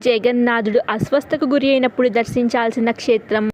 జగన్నాథుడు అస్వస్థకు గురి అయినప్పుడు దర్శించాల్సిన క్షేత్రం.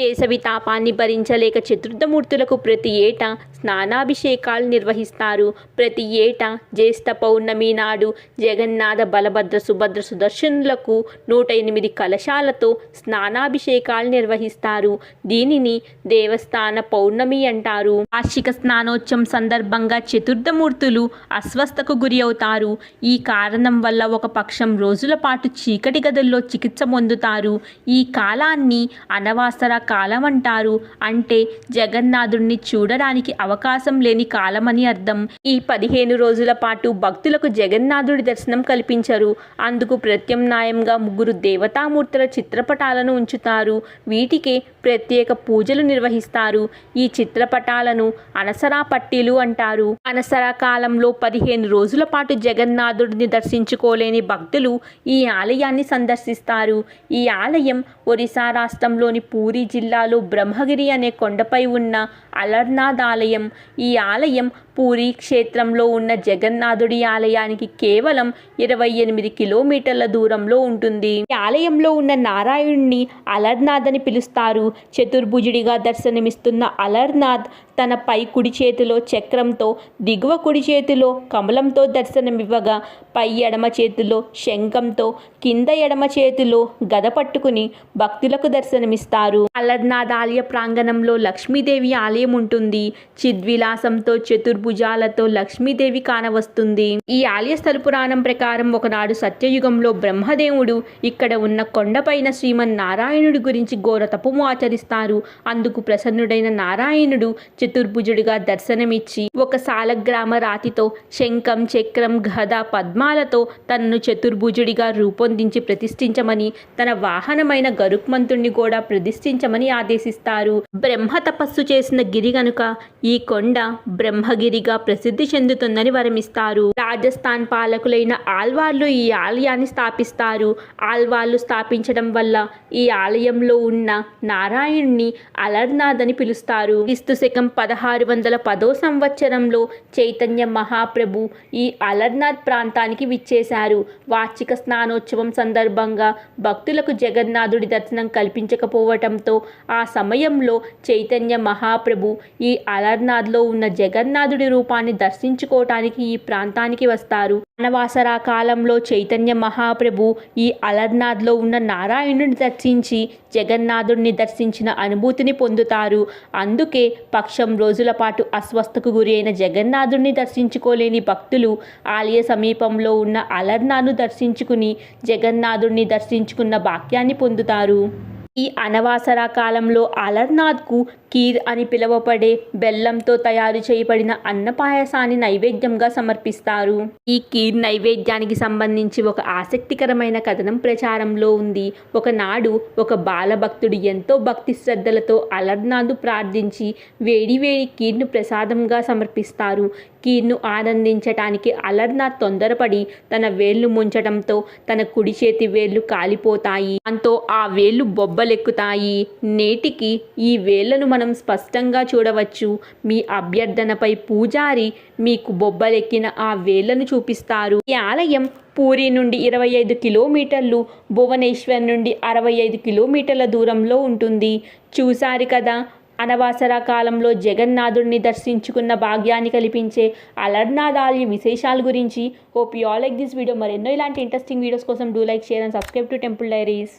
వేసవి తాపాన్ని భరించలేక చతుర్థమూర్తులకు ప్రతి ఏటా స్నానాభిషేకాలు నిర్వహిస్తారు. ప్రతి ఏటా జ్యేష్ఠ పౌర్ణమి నాడు జగన్నాథ బలభద్ర సుభద్ర సుదర్శనులకు నూట ఎనిమిది కలశాలతో స్నానాభిషేకాలు నిర్వహిస్తారు. దీనిని దేవస్థాన పౌర్ణమి అంటారు. వార్షిక స్నానోత్సవం సందర్భంగా చతుర్థమూర్తులు అస్వస్థకు గురి అవుతారు. ఈ కారణం వల్ల ఒక పక్షం రోజుల పాటు చీకటి గదుల్లో చికిత్స పొందుతారు. ఈ కాలాన్ని అనవాసర కాలం అంటారు అంటే జగన్నాథుడిని చూడడానికి అవకాశం లేని కాలమని అర్థం. ఈ పదిహేను రోజుల పాటు భక్తులకు జగన్నాథుడి దర్శనం కల్పించరు. అందుకు ప్రత్యామ్నాయంగా ముగ్గురు దేవతామూర్తుల చిత్రపటాలను ఉంచుతారు. వీటికే ప్రత్యేక పూజలు నిర్వహిస్తారు. ఈ చిత్రపటాలను అనసరా పట్టీలు అంటారు. అనసరా కాలంలో పదిహేను రోజుల పాటు జగన్నాథుడిని దర్శించుకోలేని భక్తులు ఈ ఆలయాన్ని సందర్శిస్తారు. ఈ ఆలయం ఒరిస్సా రాష్ట్రంలోని పూరి జిల్లాలో బ్రహ్మగిరి అనే కొండపై ఉన్న అలర్నాథ్ ఆలయం. ఈ ఆలయం పూరి క్షేత్రంలో ఉన్న జగన్నాథుడి ఆలయానికి కేవలం ఇరవై ఎనిమిది కిలోమీటర్ల దూరంలో ఉంటుంది. ఈ ఆలయంలో ఉన్న నారాయణుడిని అలర్నాథ్ అని పిలుస్తారు. చతుర్భుజుడిగా దర్శనమిస్తున్న అలర్నాథ్ తన పై కుడి చేతిలో చక్రంతో దిగువ కుడి చేతిలో కమలంతో దర్శనమివ్వగా పై ఎడమ చేతిలో శంఖంతో కింద ఎడమ చేతిలో గద పట్టుకుని భక్తులకు దర్శనమిస్తారు. అలర్నాథ్ ఆలయ ప్రాంగణంలో లక్ష్మీదేవి ఆలయం ఉంటుంది. చిద్విలాసంతో చతుర్భుజాలతో లక్ష్మీదేవి కానవస్తుంది ఈ ఆలయ స్థల పురాణం ప్రకారం ఒకనాడు సత్యయుగంలో బ్రహ్మదేవుడు ఇక్కడ ఉన్న కొండపైన శ్రీమన్నారాయణుడి గురించి ఘోర తపము ఆచరిస్తారు. అందుకు ప్రసన్నుడైన నారాయణుడు చతుర్భుజుడిగా దర్శనమిచ్చి ఒక సాలగ్రామ రాతితో శంఖం చక్రం గద పద్మాలతో తనను చతుర్భుజుడిగా రూపొందించి ప్రతిష్ఠించమని తన వాహనమైన గరుక్మంతుణ్ణి కూడా ప్రతిష్ఠించమని ఆదేశిస్తారు. బ్రహ్మ తపస్సు చేసిన గిరి గనుక ఈ కొండ బ్రహ్మగిరిగా ప్రసిద్ధి చెందుతుందని వరమిస్తారు. రాజస్థాన్ పాలకులైన ఆల్వార్లు ఈ ఆలయాన్ని స్థాపిస్తారు. ఆల్వార్లు స్థాపించడం వల్ల ఈ ఆలయంలో ఉన్న నారాయణ్ణి అలర్నాథ్ అని పిలుస్తారు. క్రీస్తు శకం పదహారు వందల పదో సంవత్సరంలో చైతన్య మహాప్రభు ఈ అలర్నాథ్ ప్రాంతానికి విచ్చేశారు. వార్షిక స్నానోత్సవం సందర్భంగా భక్తులకు జగన్నాథుడి దర్శనం కల్పించకపోవటంతో ఆ సమయంలో చైతన్య మహాప్రభు ఈ అలర్నాథ్లో ఉన్న జగన్నాథుడి రూపాన్ని దర్శించుకోవటానికి ఈ ప్రాంతానికి వస్తారు. అనవాసరా కాలంలో చైతన్య మహాప్రభు ఈ అలర్నాథ్లో ఉన్న నారాయణుడిని దర్శించి జగన్నాథుడిని దర్శించిన అనుభూతిని పొందుతారు. అందుకే పక్ష రోజుల పాటు అస్వస్థకు గురి అయిన జగన్నాథుడిని దర్శించుకోలేని భక్తులు ఆలయ సమీపంలో ఉన్న అలర్నాను దర్శించుకుని జగన్నాథుడిని దర్శించుకున్న భాగ్యాన్ని పొందుతారు. ఈ అనవాసర కాలంలో అలర్నాథ్కు కీర్ అని పిలువబడే బెల్లంతో తయారు చేయబడిన అన్న పాయసాన్ని నైవేద్యంగా సమర్పిస్తారు. ఈ కీర్ నైవేద్యానికి సంబంధించి ఒక ఆసక్తికరమైన కథనం ప్రచారంలో ఉంది. ఒకనాడు ఒక బాలభక్తుడు ఎంతో భక్తి శ్రద్ధలతో అలర్నాథ్ ప్రార్థించి వేడి వేడి కీర్ను ప్రసాదంగా సమర్పిస్తారు. కీర్ను ఆనందించటానికి అలర్నాథ్ తొందరపడి తన వేళ్ళు ముంచడంతో తన కుడి చేతి వేళ్ళు కాలిపోతాయి. దాంతో ఆ వేళ్ళు బొబ్బ బొబ్బలెక్కుతాయి నేటికి ఈ వేళ్ళను మనం స్పష్టంగా చూడవచ్చు. మీ అభ్యర్థనపై పూజారి మీకు బొబ్బలెక్కిన ఆ వేళ్ళను చూపిస్తారు. ఈ ఆలయం పూరి నుండి ఇరవై ఐదు కిలోమీటర్లు భువనేశ్వర్ నుండి అరవై ఐదు కిలోమీటర్ల దూరంలో ఉంటుంది. చూశారు కదా అనవాసర కాలంలో జగన్నాథుడిని దర్శించుకున్న భాగ్యాన్ని కల్పించే అలర్నాథ్ ఆలయ విశేషాల గురించి. Hope you all like this video మరెన్నో ఇలాంటి ఇంట్రెస్టింగ్ వీడియోస్ కోసం do like share and subscribe to Temple Diaries